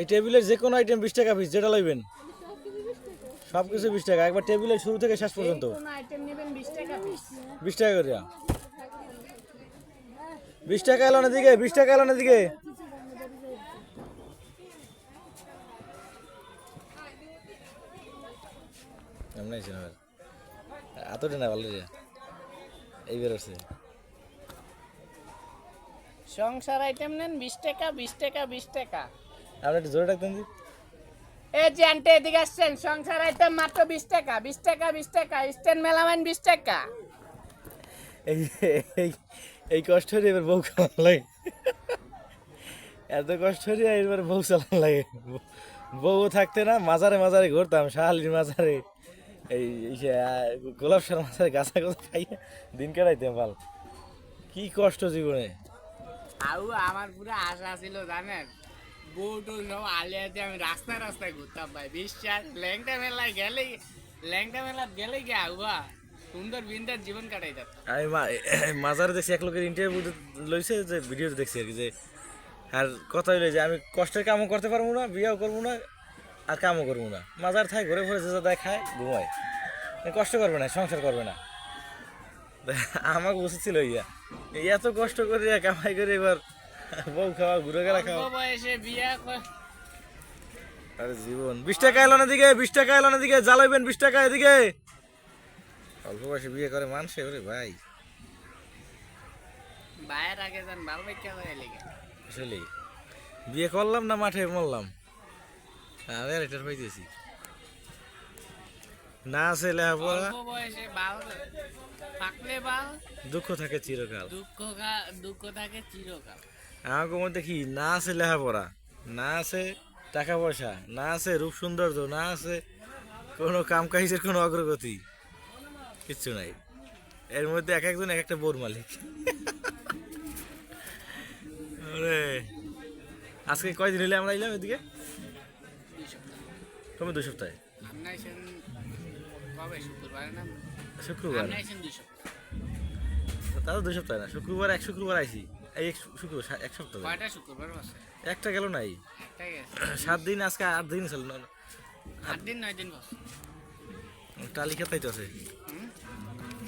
এই টেবিলের যে কোনো আইটেম বিশ টাকা পিস যেটা লইবেন? সব কিছু বিশ টাকা। একবার টেবিলের শুরু থেকে শেষ পর্যন্ত। বিশ টাকা করে। বিশ টাকা এলো না দিকে বিশ টাকা এলো না দিকে এমন আইছে না এতটা না ভালো এই বেরোচ্ছে সংসার আইটেম নেন বিশ টাকা বিশ টাকা বিশ টাকা। আপনি একটু জোরে ডাকতেন দি এই যে আন্টি এদিকে আসছেন সংসার আইটেম মাত্র বিশ টাকা বিশ টাকা বিশ টাকা স্ট্যান্ড মেলামাইন বিশ টাকা। এই এই এই কষ্ট হলে এবার বউ খাওয়ান লাগে। এত কষ্ট হলে এবার বউ চালান লাগে। বউ থাকতে না মাজারে মাজারে ঘুরতাম শাহালির মাজারে এই এই সে, আহ, গোলাপ সার মাজারে গাছা গাছা খাইয়ে দিন কাটাইতাম ভালো কি কষ্ট জীবনে। আউ আমার পুরো আশা ছিল জানেন? বউটো সব আলিয়াতে আমি রাস্তায় রাস্তায় ঘুরতাম ভাই, বিশ্বাস। ল্যাংটা মেলায় গেলে ল্যাংটা মেলা গেলে কি আগুয়া সুন্দর বিন্দার জীবন কাটাই যেত আমি মাজারে দেখছি এক লোকের ইন্টারভিউ লইছে যে ভিডিওতে দেখছি আর কি যে, আর কথা হইল যে, আমি কষ্টের কামও করতে পারব না, বিয়েও করব না, আর কামও করব না। মাজার থাই ঘুরে ঘুরে যে দেয় ঘুমায়। কষ্ট করবে না, সংসার করবে না। আমাকে উচিত ছিল ইয়া এত কষ্ট করে কামাই করে এবার বউ খাওয়া ঘুরে গেলা খাওয়া। বয়সে বিয়া আরে জীবন। বিশ টাকা এলো না দিকে বিশ টাকা এলো না দিকে জ্বালাইবেন বিশ টাকা এদিকে। অল্প বয়সে বিয়ে করে মানুষে ওরে ভাই। ভাইয়ের আগে যান ভালো বেচা হয়ে লেগে আসলে বিয়ে করলাম না মাঠে মরলাম। আর এটার পাইতেছি। না আছে লেখাপড়া। অল্প বয়সে বাল থাকলে বাল। দুঃখ থাকে চিরকাল। দুঃখ দুঃখ থাকে চিরকাল। আমাকে মধ্যে কি না আছে লেখাপড়া, না আছে টাকা পয়সা, না আছে রূপ সৌন্দর্য, না আছে কোনো কাম কাজের কোনো অগ্রগতি, কিচ্ছু নাই। এর মধ্যে এক একজন এক একটা বোর মালিক। আজকে কয়দিন হলে আমরা এলাম এদিকে? কমে দুই সপ্তাহে? কবে শুক্রবার তাও দুই সপ্তাহ না, শুক্রবার এক শুক্রবার আইছি। এই এক শু- এক সপ্তাহ কয়টা শুক্রবার বসে একটা গেল নাই। সাত দিন আজকে আট দিন না আট দিন নয় দিন বসে। টালি খাতাই তো আছে?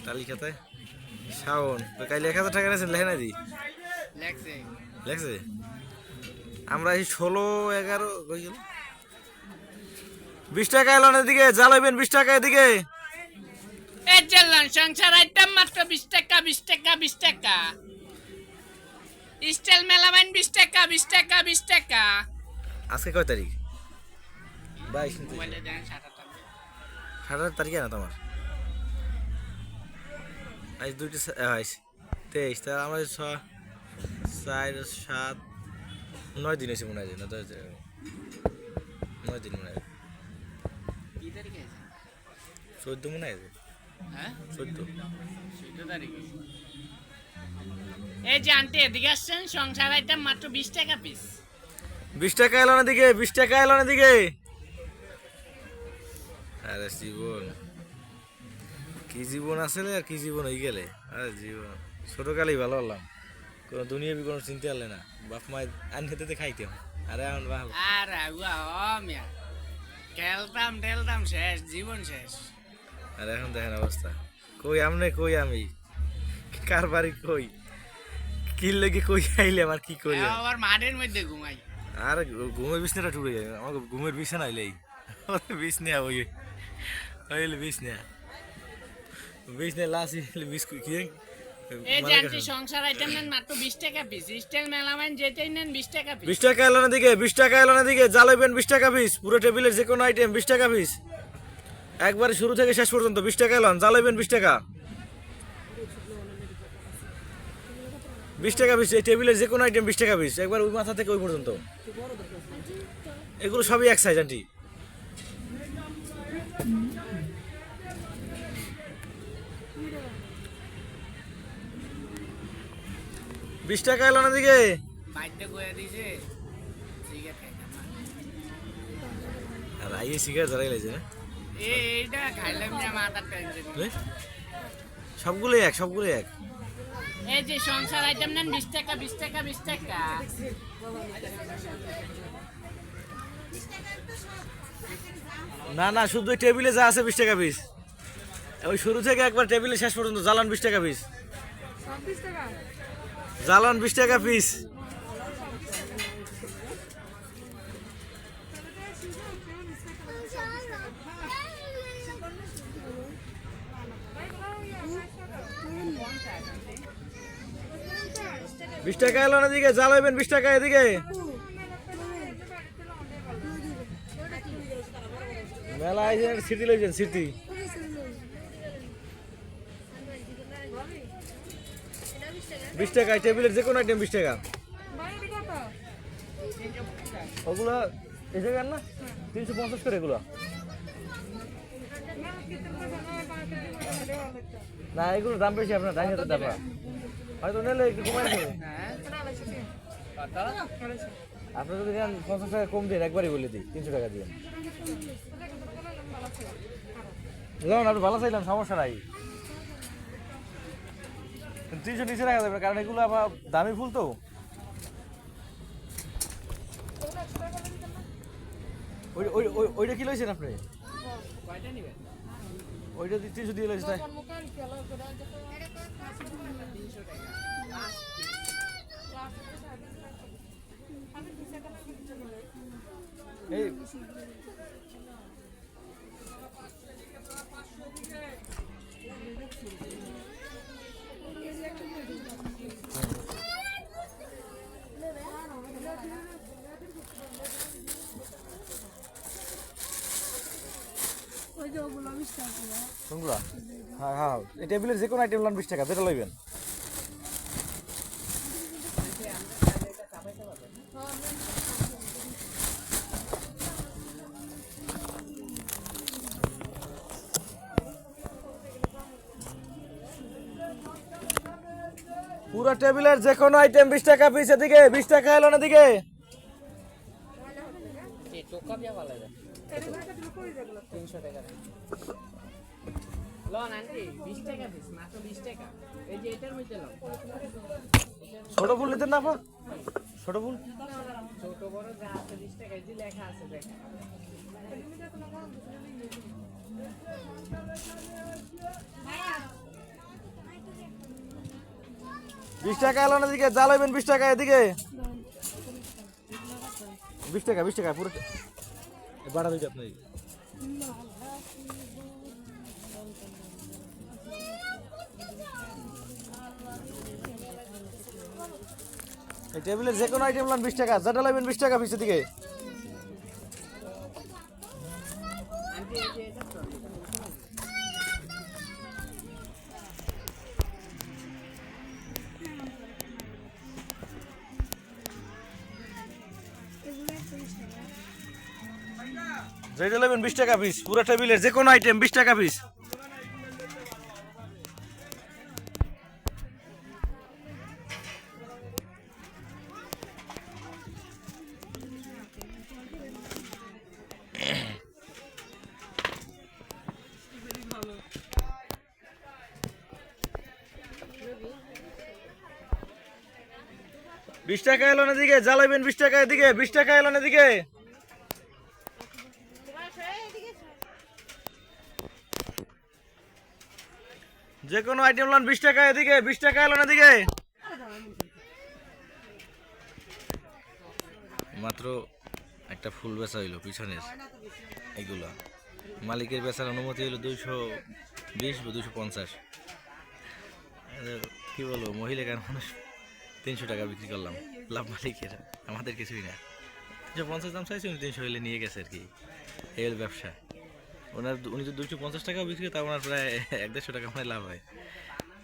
টালি খাতায় শাওন তো কাইলে এক হাজার টাকা নিয়েছেন লেখে না দি লেগছে লেখছে? আমরা এই ষোলো এগারো কই গেল? বিশ টাকা এলো না দিকে জ্বালাইবেন বিশ টাকা এদিকে। এই চললাম সংসার আইটেম মাত্র বিশ টাকা বিশ টাকা বিশ টাকা। স্টাইল মেলামাইন বিশ টাকা বিশ টাকা বিশ টাকা। আজকে কয় তারিখ? বাইশ না তেইশ? মোবাইলে দেন সাত আট আঠারো তারিখে না তোমার? আজ দুইটা আজ তেইশ। তাহলে আমরা ছ চার সাত নয় দিন এসে মনে হয় না দশ দিন নয় দিন মনে হয়। চোদ্দ মনে হয় হ্যাঁ? চোদ্দ। চোদ্দ তারিখে। এই যে আন্টি এদিকে আসছেন সংসার আইটেম মাত্র বিশ টাকা পিস বিশ টাকা এলো না দিকে বিশ টাকা এলো না দিকে। আরে জীবন কি জীবন আসলে আর কি জীবন হয়ে গেলে? আরে জীবন ছোটকালেই ভালো হলাম। কোনো দুনিয়া বি কোনো চিন্তা হলে না। বাপ মায়ের আনতে খাইতাম আরে এখন ভালো। আর ও মিয়া। খেলতাম টেলতাম শেষ জীবন শেষ। আর এখন দেখেন অবস্থা। কই আমনে কই আমি? কার বাড়ি কই? কি লেগে কই আইলে আমার কি করি আবার মাঠের মধ্যে ঘুমাই। আর ঘুমের বিছনাটা টুটে যায়। আমাকে ঘুমের বিছানা আইলেই। বিছনা ওই হইলে বিছনা। বিছনা লাসি বিস্কুট কি এই যে সংসার আইটেম নেন মাত্র বিশ টাকা পিস স্টাইল মেলামাইন যেটাই নেন বিশ টাকা পিস বিশ টাকা এলো না দিকে বিশ টাকা এলো না দিকে টাকা পিস পুরো টেবিলের যে কোনো আইটেম বিশ টাকা পিস একবারে শুরু থেকে শেষ পর্যন্ত বিশ টাকা এলন জ্বালাইবেন বিশ টাকা। বিশ টাকা পিস এই টেবিলের যে কোনো আইটেম বিশ টাকা পিস একবার ওই মাথা থেকে ওই পর্যন্ত। এগুলো সবই এক সাইজ আন্টি বিশ টাকা এলো না দিকে। আর সিগারেট লাগছে না? সবগুলোই এক সবগুলোই এক। এই যে সংসার আইটেম নেন বিশ টাকা বিশ টাকা বিশ টাকা। না না শুধু ওই টেবিলে যা আছে বিশ টাকা পিস ওই শুরু থেকে একবার টেবিলে শেষ পর্যন্ত জ্বালান বিশ টাকা পিস জ্বালান বিশ টাকা পিস বিশ টাকা এলো না দিকে জ্বালাইবেন বিশ টাকা এদিকে। মেলা যে স্মৃতি লইছেন স্মৃতি বিশ টাকা টেবিলের যে কোনো আইটেম বিশ টাকা। ওগুলো এই জায়গার না? তিনশো পঞ্চাশ করে এগুলো। না এগুলো দাম বেশি আপনার ঢাই হাজার টাকা হয়তো নিলে একটু কমাই দেবে। আপনি যদি নেন পঞ্চাশ টাকা কম দিন একবারই বলে দিই তিনশো টাকা দিন যেমন আপনি ভালো চাইলাম সমস্যা নাই। তিনশো নিচে রাখা যাবে কারণ এগুলো আবার দামি ফুল তো। ওই- ওই- ওই- ওইটা কি লইছেন আপনি? ওইটা দিয়ে তিনশো দিয়ে লইছে তাই এই হ্যাঁ হ্যাঁ। এই টেবিলের যে কোনো আইটেম লান বিশ টাকা, যেটা লইবেন। পুরো টেবিলের যে কোনো আইটেম বিশ টাকা পিস এদিকে, বিশ টাকা এলো না দিকে বিয়া ভালো তিনশো টাকা। লন আন্টি বিশ টাকা পিস মাত্র বিশ টাকা। এই যে এটার মধ্যে লন। ছোট ফুল নিতেন না ছোট ফুল? ছোট বড় যা আছে বিশ টাকা এই যে লেখা আছে দেখা বিশ টাকা এলো না দিকে জ্বালাইবেন বিশ টাকা এদিকে। বিশ টাকা বিশ টাকা পুরো। বাড়া দিকে আপনি এই টেবিলের যে কোনো আইটেম লান বিশ টাকা যেটা লাগবেন বিশ টাকা পিসের দিকে। যেটা লাগবেন বিশ টাকা পিস, পুরো টেবিলের যে কোনো আইটেম বিশ টাকা পিস বিশ টাকা এলো না দিকে জ্বালাইবেন বিশ টাকা এদিকে, বিশ টাকা এলো না দিকে যে কোনো আইটেম লান বিশ টাকা এদিকে, বিশ টাকা এলো না দিকে মাত্র একটা ফুল বেচা হইল পিছনের, এগুলা। মালিকের বেচার অনুমতি হইল দুইশো বিশ বা দুইশো পঞ্চাশ। কি বলব, মহিলা কেন মানুষ? তিনশো টাকা বিক্রি করলাম। লাভ মালিকের, আমাদের কিছুই না। তিনশো পঞ্চাশ দাম চাইছি, উনি তিনশো হলে নিয়ে গেছে আর কি। এই ব্যবসা। ওনার উনি যদি দুশো পঞ্চাশ টাকাও বিক্রি করে তা ওনার প্রায় এক দেড়শো টাকা মানে লাভ হয়।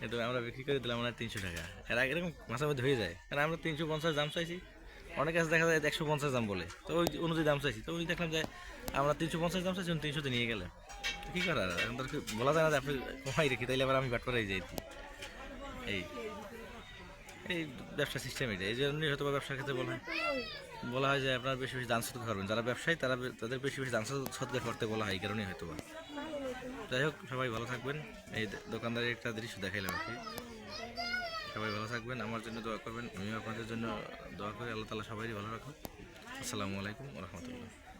কিন্তু আমরা বিক্রি করে দিলাম ওনার তিনশো টাকা। আর আগে এরকম মাঝে মধ্যে হয়ে যায়। কারণ আমরা তিনশো পঞ্চাশ দাম চাইছি। অনেক কাছে দেখা যায় একশো পঞ্চাশ দাম বলে। তো ওই অনুযায়ী দাম চাইছি। তো ওই দেখলাম যে আমরা তিনশো পঞ্চাশ দাম চাইছি, উনি তিনশোতে নিয়ে গেলেন। তো কী করার? এখন তো বলা যায় না যে আপনি কমাই রেখে, তাইলে আবার আমি বাট করাই যাই এই। এই ব্যবসা সিস্টেম এটা এই জন্যই হয়তো ব্যবসার ক্ষেত্রে বলা হয় বলা হয় যে আপনার বেশি বেশি দান সৎকার করবেন। যারা ব্যবসায়ী, তারা তাদের বেশি বেশি দান সৎ- সৎকার করতে বলা হয়, এই কারণেই হয়তো বা যাই হোক, সবাই ভালো থাকবেন। এই দোকানদারের একটা দৃশ্য দেখাইলাম আর কি। সবাই ভালো থাকবেন। আমার জন্য দোয়া করবেন। আমিও আপনাদের জন্য দোয়া করি। আল্লাহ তালা সবাই ভালো রাখুন আসসালামু আলাইকুম রহমতুল্লাহ।